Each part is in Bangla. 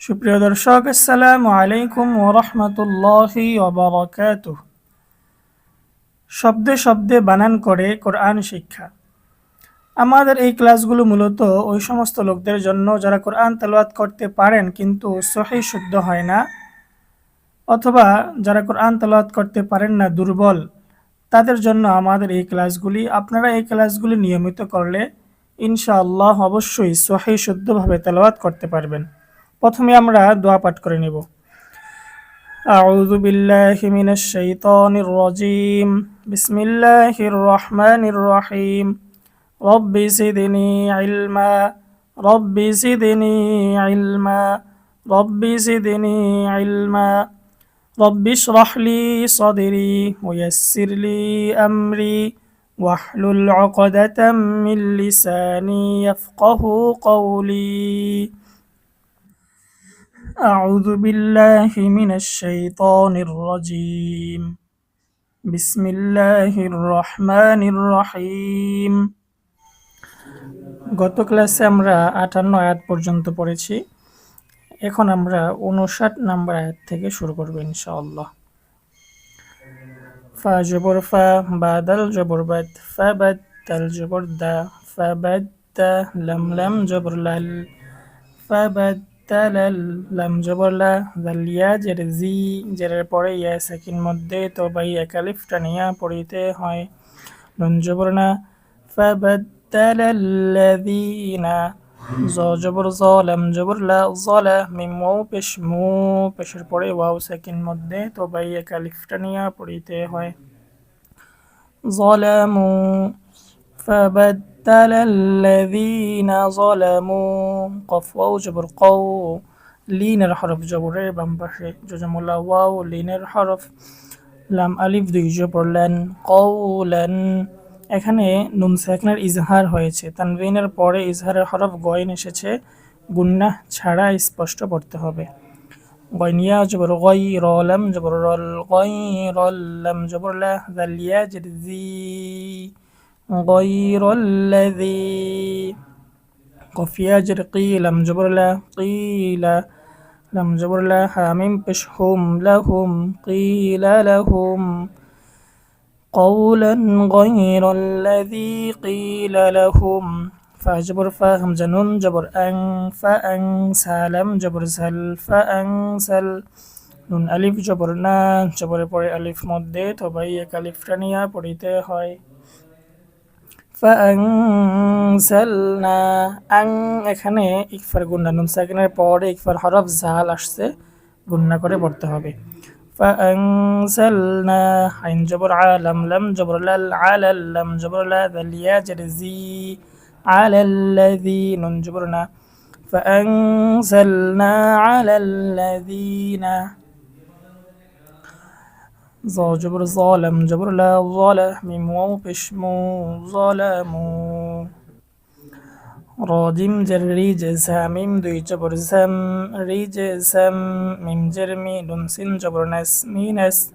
সুপ্রিয় দর্শক, আসসালামু আলাইকুম ওরহমতুল্লাহি ওবরাকাত শব্দে শব্দে বানান করে কোরআন শিক্ষা। আমাদের এই ক্লাসগুলো মূলত ওই সমস্ত লোকদের জন্য যারা কোরআন তেলাওয়াত করতে পারেন কিন্তু সহি শুদ্ধ হয় না, অথবা যারা কোরআন তেলাওয়াত করতে পারেন না দুর্বল, তাদের জন্য আমাদের এই ক্লাসগুলি, আপনারা এই ক্লাসগুলি নিয়মিত করলে ইনশাআল্লাহ অবশ্যই সহি শুদ্ধভাবে তেলাওয়াত করতে পারবেন। প্রথমে আমরা দোয়া পাঠ করে নেব أعوذ بالله من الشيطان الرجيم بسم الله الرحمن الرحيم رب زدني علما رب زدني علما رب زدني علما رب اشرح لي صدري ويسر لي أمري واحلل عقدة من لساني يفقه قولي أعوذ بالله من الشيطان الرجيم بسم الله الرحمن الرحيم গত ক্লাসে আমরা আটান্ন আয়াত পর্যন্ত পড়েছি এখন আমরা উনষাট নাম্বার আয়াত থেকে শুরু করব ইনশাআল্লাহ ফা জবর ফা বাদাল জবর বাদ ফা বাদ তাল জবর দা ফা বাদ তা লাম লাম জবর লাল ফা বাদ তালাল লাম জবর লা জালিয়া জের জি জেরের পরে ইয়া সেকিন মধ্যে তো বাই একালিফ টানিয়া পড়িতে হয় নুন জবর না ফাবাদ্দালাল্লাযীনা জ জবর জ লাম জবর লা জলা মিম ওয়াও পেশ মু পেশের পরে ওয়াও সেকিন মধ্যে তো বাই একালিফ টানিয়া পড়িতে হয় ظلموا فبدل الذين ظلموا قف واو جبر قو লিনের হরফ জবরের বাম পাশে জজামুল্লা ওয়াও লিনের হরফ লাম আলিফ দুই জবর লেন কৌলেন এখানে নুন সাকনের ইজহার হয়েছে তানবিনের পরে ইজহারের হরফ গয়ন এসেছে গুন্না ছাড়া স্পষ্ট পড়তে হবে গয়নিয়া জবর গই রলাম জবর রল গই রল্লাম জবর লা জালিয়া জেরজি غير الذي قفيا جر قيلم جبر لا قيل لم جبر لا حامم بشهم لهم قيل لهم قولا غير الذي قيل لهم فجبر فهم جنون جبر أن فأن سالم جبر سل فأن سل নুন আলিফ জবর না জবরের পরে আলিফ মধ্যে তবাই এক আলিফটা নিয়ে পড়িতে হয় ফাংসালনা আং এখানে ইকফার গুন্না নুন সাকিনের পরে ইকফার হরফ জাল আসছে গুন্না করে পড়তে হবে فأنزلنا عين جبر عالم لم جبر لل على لم جبر لا ذل يجرزي على الذي نون جبرنا فأنزلنا على الذين ظ جبر ظالم جبر لا ظلا ميم واو بشمو ظلموا راجم جر ريجز ميم دوي جبر زم ريجزم ميم جر دون سين جبر نس مينس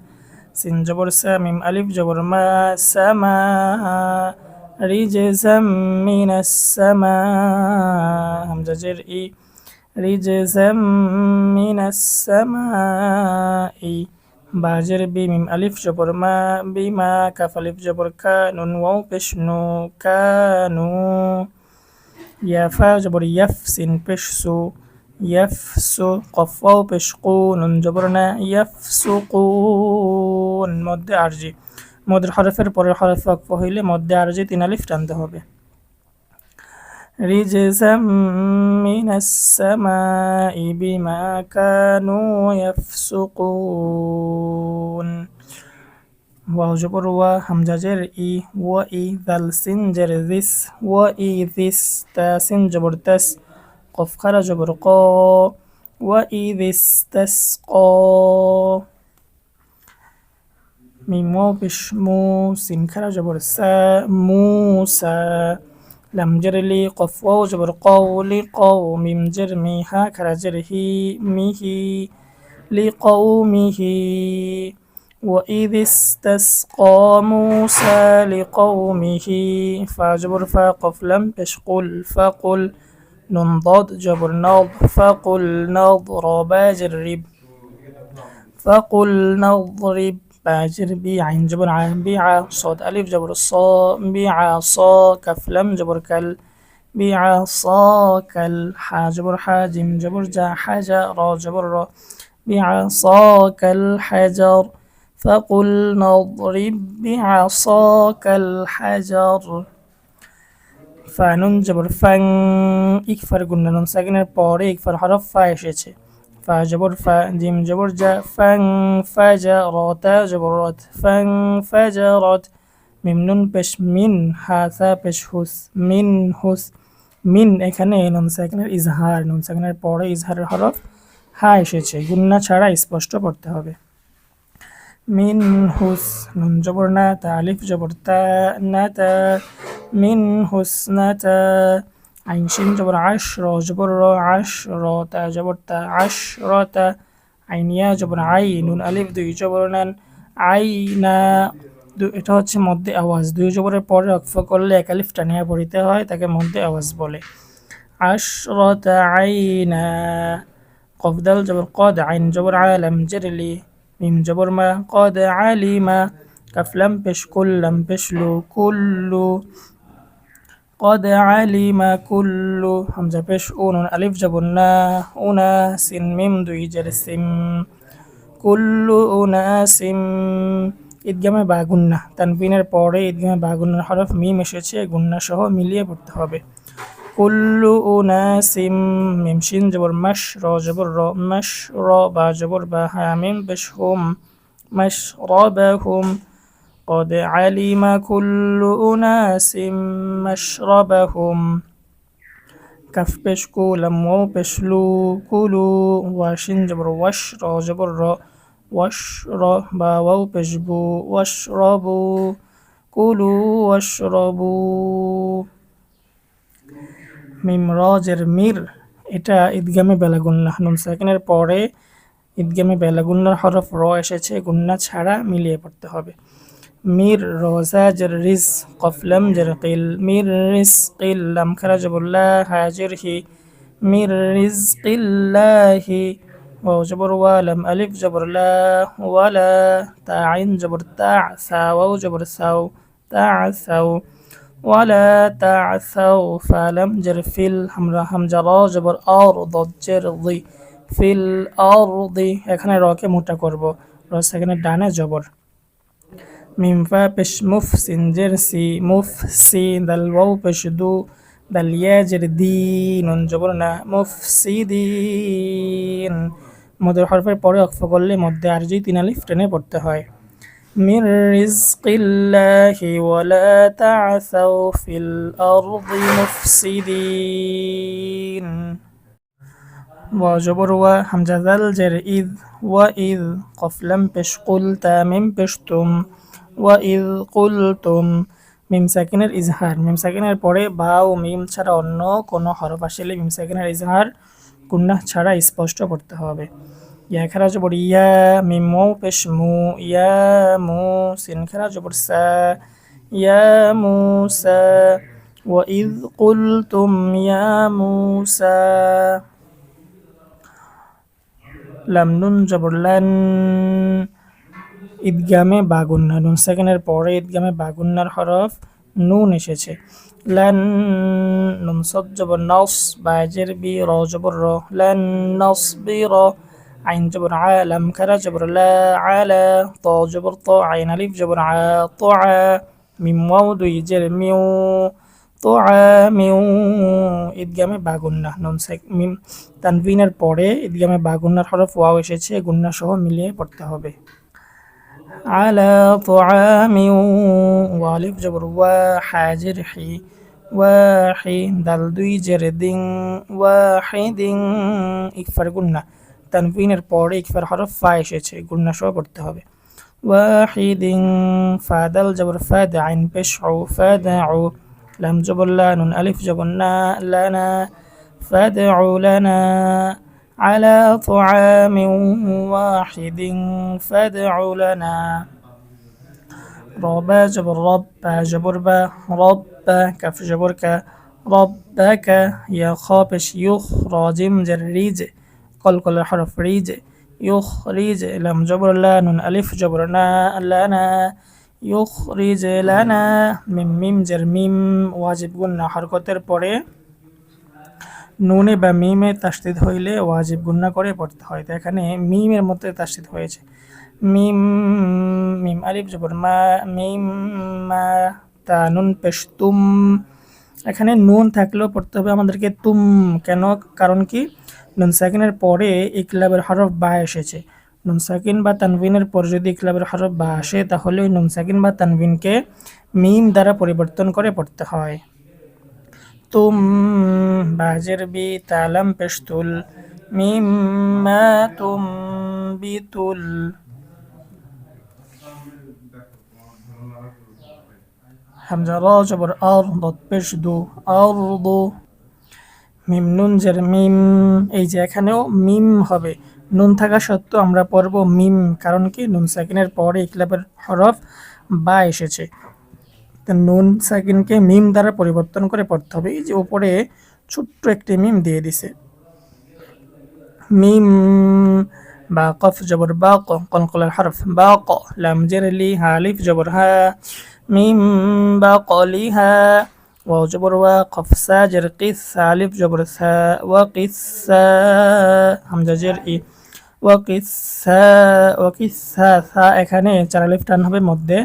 سين جبر سا ميم ألف جبر ما سما. ريجزم من السماء همزة جر إي. ريجزم من السماء বাজের বি মিম আলিফ জবর মা বিমা কাফ আলিফ জবর কা নুন ওয়াও পেশ নু কানু ইয়াফা জবর ইয়াফ সিন পেশ সু ইয়াফ সু কফ ওয়াও পেশ কু নুন জবর না ইয়াফ সু মধ্যে আরজি মধ্যের হরফের পরের হরফ হইলে মধ্যে আরজি তিন আলিফ টানতে হবে। رجزا من السماء بما كانوا يفسقون. واو جبر و همزة جر إي و إي ذل سن جر ذس و إي ذس تا سن جبر تس قف خر جبر قا و إي ذس تسقى ميم واو بشمو سن خر جبر سا موسى لم جرلي قف وجبر قول قوم جرمي هكذا جرهي ميه لقومه. وإذ استسقى موسى لقومه فجبر فقف لم تشقل فقل ننضد جبر نض فقل نضرب جرب فقل نضرب باجر بي عين جبر ع بيع صاد ألف جبر صا بيع صا كف لم جبر كل بيع صا كل حا جبر حاجم جبر جا حجر را جبر را بيع صا كالحجر فقل نضرب بعصاك الحجر ফানুন জবর ফাং ইকফার গুন্না নুন সাকিনের পরে ইকফার হরফ ফা এসেছে ফা জবর ফা জিম জবর যা ফাং ফাজা রতা জবর রত ফাং ফাজা রত মিম নুন পেশ মিন হাসা পেশ হুস মিন হুস মিন এখানে নুন সাকিনের ইজহার নুন সাকিনের পরে ইজহারের হরফ হা এসেছে গুন্না ছাড়া স্পষ্ট পড়তে হবে মিন হুস নুন জবর না তা আলিফ জবর তা না তা মিন হুস না তা আইন শিন জবর আশ র জবর র তা জবর তা আশ র তা আইনিয়া জবর আই নুন আলিফ দুই জবর নান আই না এটা হচ্ছে মধ্যে আওয়াজ দুই জবরের পরে অক্ষ করলে এক আলিফ টানিয়া পড়িতে হয় তাকে মধ্যে আওয়াজ বলে আশ র তা আইনা কফদাল জবর কদ আইন জবর আলম জেরলি মিম জবর মা কদ আলিমা কাফলাম পেশ কুল্লাম পেশলু কুল্লু قد علم كل همزة পেশ উন আলিফ জবর না উনা সিন মিম দুই জের সিম কুল্লু উনাসিম ঈদগামে বা গুন্না তানবিনের পরে ঈদগামে বা গুন্নার হরফ মিম এসেছে গুন্না সহ মিলিয়ে পড়তে হবে কুল্লু উনাসিম মিম শিন জবর মাস র জবর র মাস র বা জবর বা হ্যাঁ মিম বেশ হুম মাস র বা হুম قد علم كل أناس مشربهم كف পেশ কুলাম ও পেশলু কুলু ওয়াশিন জবর ওয়াশ র জবর র ওয়াশ র বা ওয়াও পেশবু ওয়াশ রবু কুলু ওয়াশ রবু মিম রজের মির এটা ঈদগামে বেলাগুন্না নুন সেকেন্ডের পরে ঈদগামে বেলাগুন্নার হরফ র এসেছে গুন্না ছাড়া মিলিয়ে পড়তে হবে মির রোজা জের রিস কফলাম জের কিল মির রিস কিল লাম খারা জবুল্লাহ হাজির হি মির রিজ কিল্লাহি واو جبر ولم ألف جبر لا ولا تا عين جبر تاع ثا واو جبر ثاو تاع ثاو ولا تعثوا فلم جر في الحمرا همجة را জবর أرض জের ضي في الأرض এখানে রকে মোটা করব র সেখানে ডানে জবর মিম ফা পেশ মুফ সিনজের সি মুফ সি দাল ওয়াও পেশ দু দাল ইয়া জের দি নুন জবর না মুফ সি দিন মদের হরফের পরে অক্ফ করলে মধ্যে আর জি তিন আলিফ টেনে পড়তে হয় من رزق الله ولا تعثوا في الأرض مفسدين وجبر وحمزة ذا الجر إذ وإذ قفلم بش قلت من بشتم ওয়াইদ কুলতুম মিম সাকিনের ইজহার মিম সাকিনের পরে বা ও মিম ছাড়া অন্য কোনো হরফ আসলে মিম সাকিনের ইজহার কুন্না ছাড়া স্পষ্ট করতে হবে ইয়া খেরা জবর ইয়া মিম মৌ পেশ মু ইয়া মু সিন খেরা জবর সা ইয়া মুসা وإذ قلتم يا موسى লাম নুন জবর লান ঈদগামে বাগুন্না, নুন সেকেন্ডের পরে ঈদগামে বাগুন্নার হরফ নুন এসেছে। লান নুন সদ জবর নস, বাজের বি র জবর র। লান নস বি র জবর আ, লাম খারা জবর লা আলা ত জবর ত, আইন আলিফ জবর আ, ত, আ ওয়াও দুই জের মিউ, তো মিউ। ঈদগামে বাগুন্না, নুন মিম, তানভিনের পরে ঈদগামে বাগুন্নার হরফ ওয়াও এসেছে গুন্না সহ মিলিয়ে পড়তে হবে। على طعام والف جبر وحاجر حي واحي دال দুই জের দিন ওয়াহিদ ইকফার গুন্না তানবিনের পরে ইকফার হরফ ফা এসেছে গুন্না সহ পড়তে হবে واحد فادل جبر فاد عين بشعو فادعو لم جبر لا نون ألف جبر نا لنا فادعو لنا على طعام واحد فادع لنا. ربا جبر ربا جبر با رب كف جبرك ربك يا خابش يخرج مجر قل كل حرف ريج يخرج. لم جبر لا نون ألف جبرنا لنا. يخرج لنا من ميم جر ميم. واجب قلنا حركة পরে নুনে বা মিমে তাস্তিদ হইলে ওয়াজিব গুন্না করে পড়তে হয়। তো এখানে মিমের মধ্যে তাস্তিদ হয়েছে। মিম মিম আলিফ জবর মা, মিম, মা, তা নুন পেশ তুম। এখানে নুন থাকলেও পড়তে হবে আমাদেরকে তুম। কেন? কারণ কি? নুন সাকিনের পরে ইকলাবের হরফ বা এসেছে। নুন সাকিন বা তানভিনের পর যদি ইকলাবের হরফ বা আসে, তাহলে ওই নুন সাকিন বা তানভিনকে মিম দ্বারা পরিবর্তন করে পড়তে হয়। তালাম পেশতুল মিম মা তুম বিতুল হামজা র জবর আর দত পেশ দু আর দু মিম নুন জের মিম এই যে এখানেও মিম হবে। নুন থাকা সত্ত্বেও আমরা পড়ব মিম, কারণ কি? নুন সাকিনের পরে ইকলাবের হরফ বা এসেছে। নুন সাকিনকে মিম দ্বারা পরিবর্তন করে পড়তে হবে এই যে উপরে ছোট্ট একটি মিম দিয়ে দিছে মিম বা কফ জবর বা ক কলকলের হরফ বা ক লাম জের লি হালিফ জবর হা মিম বা কলিহা واو جبر و قف ساجر قيس ألف جبر ثا وقسا হামজা জের ই ওয়াকিসা ওয়াকিসা সা এখানে চার আলিফ টান হবে মধ্যে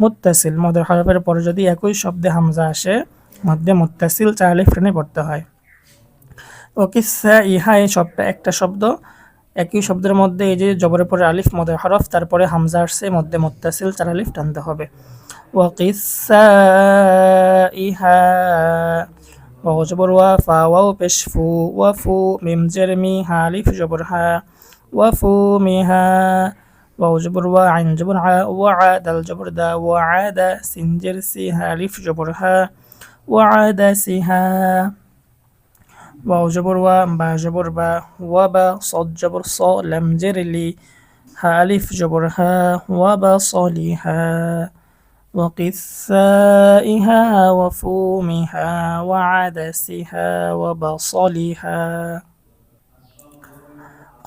মুত্তাসিল মদের হরফের পরে যদি একই শব্দে হামজা আসে মধ্যে মুত্তাসিল চার আলিফ টানে পড়তে হয় ওকিসা ইহা এই শব্দটা একটা শব্দ একই শব্দের মধ্যে এই যে জবরের পরে আলিফ মদের হরফ তারপরে হামজা আসছে মধ্যে মুত্তাসিল চার আলিফ টানতে হবে وقسائها وهو جبر وفا واو بشفو وفو ميم جرمي هالف جبرها وفومها واو جبر وعين جبر وعاد الجبر دا وعاد سنجرسي هالف جبرها وعدسها واو جبر و با جبر با وبا صد جبر صا لم جرلي هالف جبرها وبصلها وقثائها وفومها وعدسها وبصلها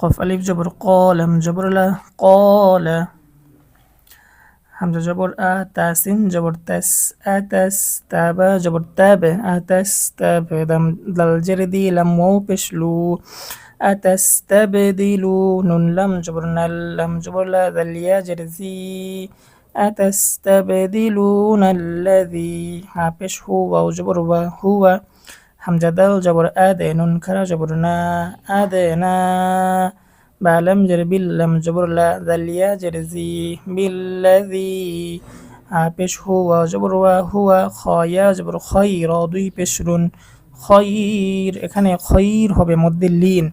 قف ألف جبر. قالم جبر له قال. همزة جبر. آتاسين جبر تس. آتس تابا جبر تابة. آتس تابة. دم دل جردي لم بشلو أتستبدلوا نون لم جبر نل. لم جبر لا. ذل يا جرزي أتستبدلون الذي حابش هو. وجبر هو. হামজাদাল জবর আদে নুন খারা জবর না আদে না বালাম জের বিল্লাম জবর লা জালিয়া জের জি বিল্লাজি আপেশ হুয়া জবর ওয়া হুয়া খয়া জবর খয়ির দুই পেশরুন খয়ির এখানে খয়ির হবে মধ্যে লিন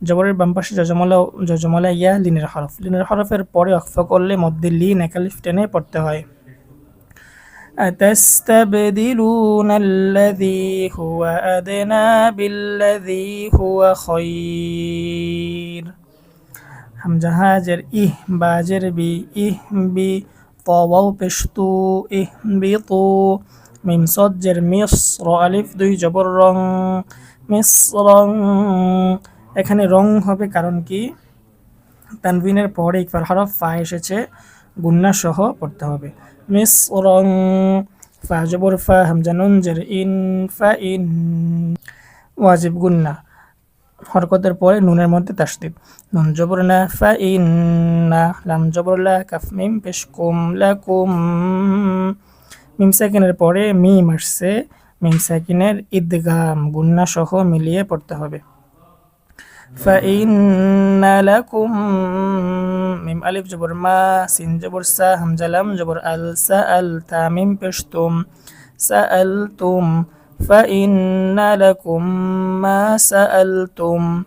জবরের বাম পাশে জজমলা জজমলা ইয়া লিনের হরফ লিনের হরফের পরে অক্ষ করলে মধ্যে লিন একালিফ টেনে পড়তে হয়। أتستبدلون الذي هو أدنى بالذي هو خير হামজা হাজের ইহ বাজের বি ইহ বি তওয়াও পেশতু ইহ বি তু মিম সজ্জের মিশ্র আলিফ দুই জবর রং মিশ্রং এখানে রং হবে কারণ কি তানভিনের পরে ইকফার হরফ ফা এসেছে গুন্না সহ পড়তে হবে ফা হামজা নুনজের ইন ফা ইন ওয়াজিব গুন্না হরকতের পরে নুনের মধ্যে তাসদিদ নুন জবর না ফা ইন না লাম জবর লা কাফ মিম পেশ কুম লা কুম মিম সাকিনের পরে মিম আসছে মিম সাকিনের ঈদগাম গুন্না সহ মিলিয়ে পড়তে হবে فإن لكم ميم ألف جبر ما سين جبر سا همزة لم جبر أل سأل تاميم بشتم سألتم فإن لكم ما سألتم.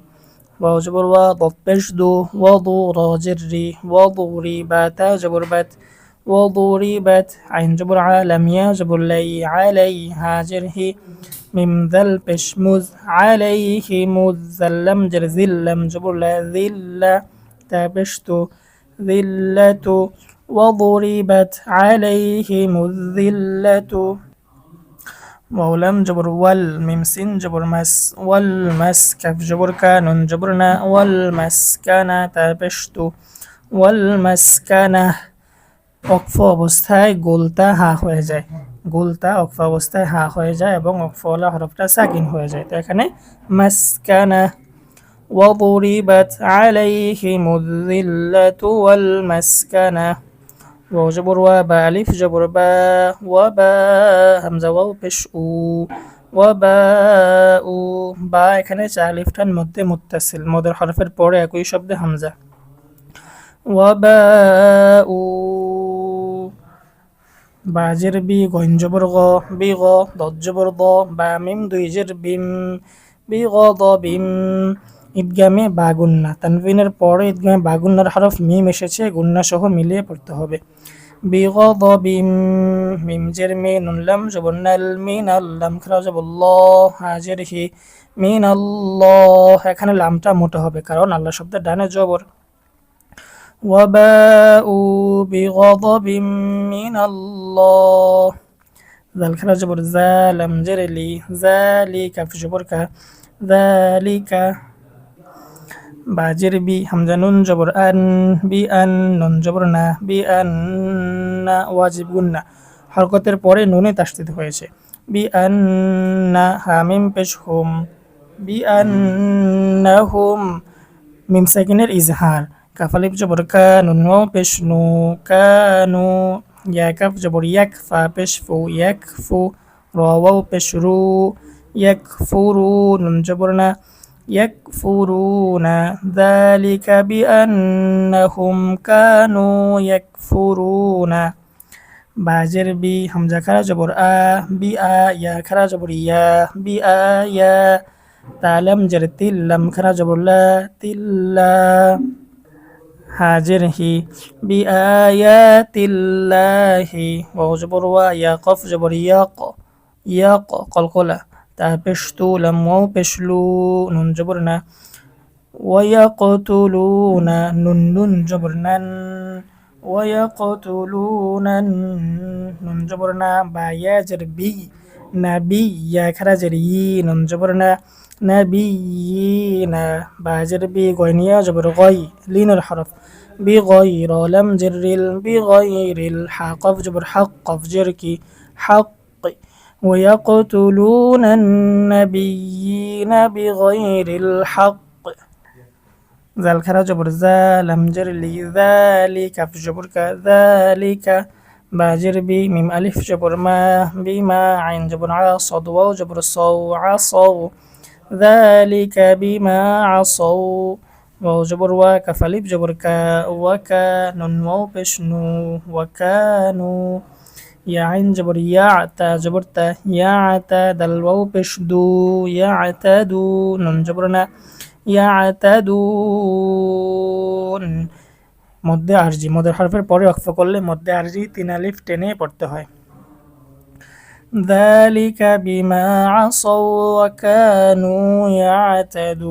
واو جبر بشدو وضور جري وضربت جبر بت وضربت عين جبر عالم يا جبر لي علي هاجره من ذل بشمز عليه مذلم جر ذلم جبر لا ذل تبشت ذلة وضربت عليهم الذلة ولم جبر والميم جبر مس والمس كف جبر كان جبرنا والمسكنة تبشت والمسكنة অক্ফ অবস্থায় গোলতা হা হয়ে যায় গোলতা অক্ফ অবস্থায় হা হয়ে যায় এবং অক্ফওয়ালা হরফটা সাকিন হয়ে যায় তো এখানে মাসকানা وضربت عليهم الذلة والمسكنة واو جبر وبا ألف جبر با وبا همزة واو পেশ উ وباء বা এখানে চার লিফটার মধ্যে মুত্তাসিল মদের হরফের পরে একই শব্দে হামজা وباء বাজের বি গঞ্জবর গ বি গ দজ্জবর দ বা মিম দুই জের বিম, বি গ দ বিম। ঈদগামে বা গুন্না, তানভিনের পরে ঈদগামে বা গুন্নার হরফ মিম এসেছে গুন্না সহ মিলিয়ে পড়তে হবে। বি গ দ বিম, মিম জের মি নুনলাম জবন্নাল মিন আল্লাম খরা জবল্লাহ হাজের হি মিন আল্লাহ এখানে লামটা মোটা হবে, কারণ আল্লাহ শব্দের ডানে জবর। وباءوا بغضب من الله ذا الخرج جبر ذا لم جرلي ذلك في جبرك ذلك বাজের বি হামজা নুন জবর আন বি আন নুন জবর না বি আন না ওয়াজিব গুন্না হরকতের পরে নুনে তাস্তিত হয়েছে বি আন না হামিম পেশ হুম বি আন না হুম মিম সেকেন্ডের ইজহার কাফালিপ জবর কানু নো পেশ নু কানু ইয়াকাফ জবর ইয়াক ফা পেশ ফু ইয়াক ফু রাওয়াও পেশ রু ইয়াক ফুরু নুন জবর না يكفرون ذلك بأنهم كانوا يكفرون বাজের বি হামজা খারা জবর আ বি আ ইয়া খারা জবর ইয়া বি আ ইয়া তালাম জের তিল্লাম খারা জবর লা তিল্লা হাজির হি বি আয়াতিল্লাহি ওয়াও জবর ওয়া ইয়া কফ জবর ইয়াক ইয়াক কলকলা তা পেশতু লাম ওয়াও পেশলু নুন জবর না ويقتلون نون نون جبر نن ويقتلون نون جبرنا با يجر بي نبي يا خرجر يي نون جبرنا نبينا بعزر غينيا جبر غي لين الحرف. بغير لم جر بغير الحق جبر حق جركي حق. ويقتلون النبيين بغير الحق. ذلك جبر ذا لم جر لي ذلك فجبر كذلك. باجر بي ميم ألف جبر ما بما عين جبر عصد وجبر صو عصو জবর ওয়া কাফ আলিফ জবর কা ওয়া কা নুন ওয়াও পেশ নু ওয়া কানু ইয়া আইন জবর ইয়া তা জবর তা ইয়া তা দাল ওয়াও পেশ দু ইয়া তা দু নুন জবর না ইয়াতাদুন মধ্যে আরজি মদের হরফের পরে অক্ফ করলে মধ্যে আরজি তিন আলিফ টেনে পড়তে হয়। ذلك بما عصوا وكانوا يعتدون.